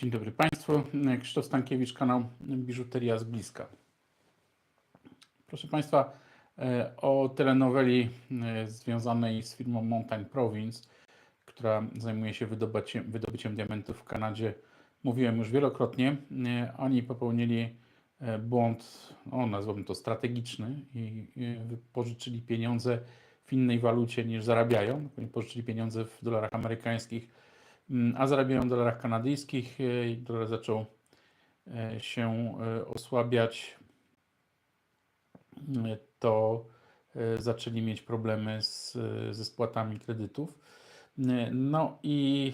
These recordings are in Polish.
Dzień dobry Państwu. Krzysztof Stankiewicz, kanał Biżuteria z bliska. Proszę Państwa, e, o telenoweli e, związanej z firmą Mountain Province, która zajmuje się wydobyciem, wydobyciem diamentów w Kanadzie, mówiłem już wielokrotnie. E, Oni popełnili błąd, no, nazwałbym to strategiczny, i pożyczyli pieniądze w innej walucie niż zarabiają. Oni pożyczyli pieniądze w dolarach amerykańskich a zarabiają w dolarach kanadyjskich i dolar zaczął e, się e, osłabiać, to zaczęli mieć problemy z, ze spłatami kredytów. No i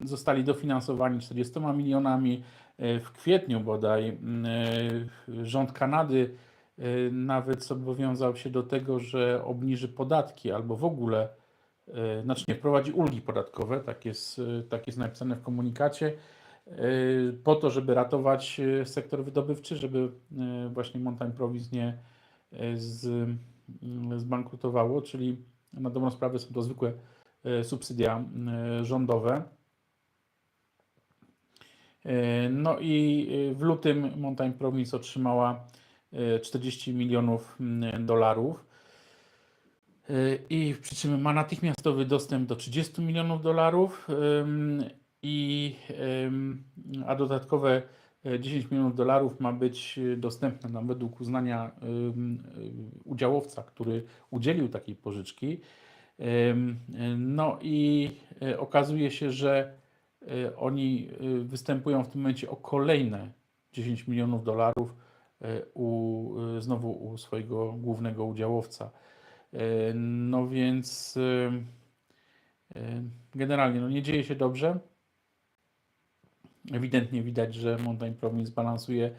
zostali dofinansowani 40 milionami. W kwietniu bodaj rząd Kanady nawet zobowiązał się do tego, że obniży podatki albo w ogóle znaczy nie, wprowadzi ulgi podatkowe, tak jest, e, tak jest napisane w komunikacie, e, po to, żeby ratować sektor wydobywczy, żeby właśnie Mountain Province nie z, mm, zbankrutowało, czyli na dobrą sprawę są to zwykłe subsydia rządowe. No i w lutym Mountain Province otrzymała 40 milionów dolarów. I przy czym ma natychmiastowy dostęp do 30 milionów dolarów, i, a dodatkowe 10 milionów dolarów ma być dostępne nam według uznania udziałowca, który udzielił takiej pożyczki. No i e, okazuje się, że e, oni e, występują w tym momencie o kolejne 10 milionów dolarów u, znowu u swojego głównego udziałowca. E, no więc e, e, generalnie no nie dzieje się dobrze. Ewidentnie widać, że Mountain Province balansuje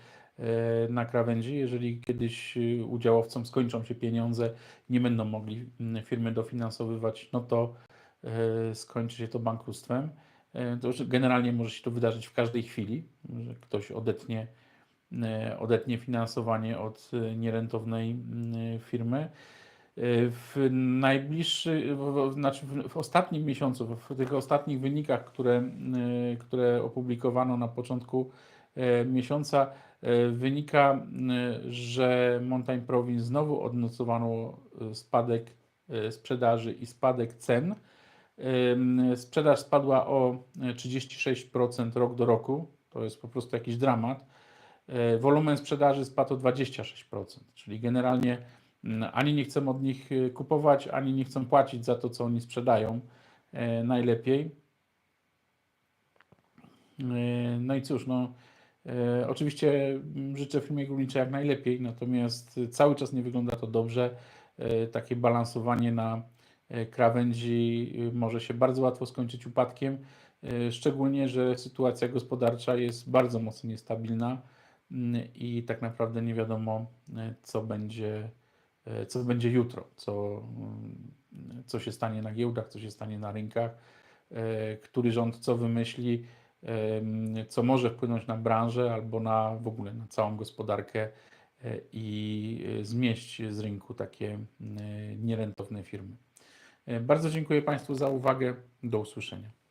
na krawędzi. Jeżeli kiedyś udziałowcom skończą się pieniądze, nie będą mogli firmy dofinansowywać, no to skończy się to bankructwem. To generalnie może się to wydarzyć w każdej chwili, że ktoś odetnie, odetnie finansowanie od nierentownej firmy. W najbliższy, znaczy w ostatnim miesiącu, w tych ostatnich wynikach, które, y, które opublikowano na początku e, miesiąca, wynika, y, że Mountain Province znowu odnotowano spadek sprzedaży i spadek cen. Sprzedaż spadła o 36% rok do roku. To jest po prostu jakiś dramat. Wolumen sprzedaży spadł o 26%, czyli generalnie ani nie chcą od nich y, kupować, ani nie chcą płacić za to, co oni sprzedają e, najlepiej. E, no i cóż, no, e, oczywiście mm, życzę firmie górniczej jak najlepiej, natomiast cały czas nie wygląda to dobrze. Takie balansowanie na krawędzi y, może się bardzo łatwo skończyć upadkiem, szczególnie, że sytuacja gospodarcza jest bardzo mocno niestabilna mm, i tak naprawdę nie wiadomo, co będzie co będzie jutro, co, mm, co się stanie na giełdach, co się stanie na rynkach, e, który rząd co wymyśli, co może wpłynąć na branżę albo na w ogóle na całą gospodarkę e, i zmieść z rynku takie nierentowne firmy. Bardzo dziękuję Państwu za uwagę. Do usłyszenia.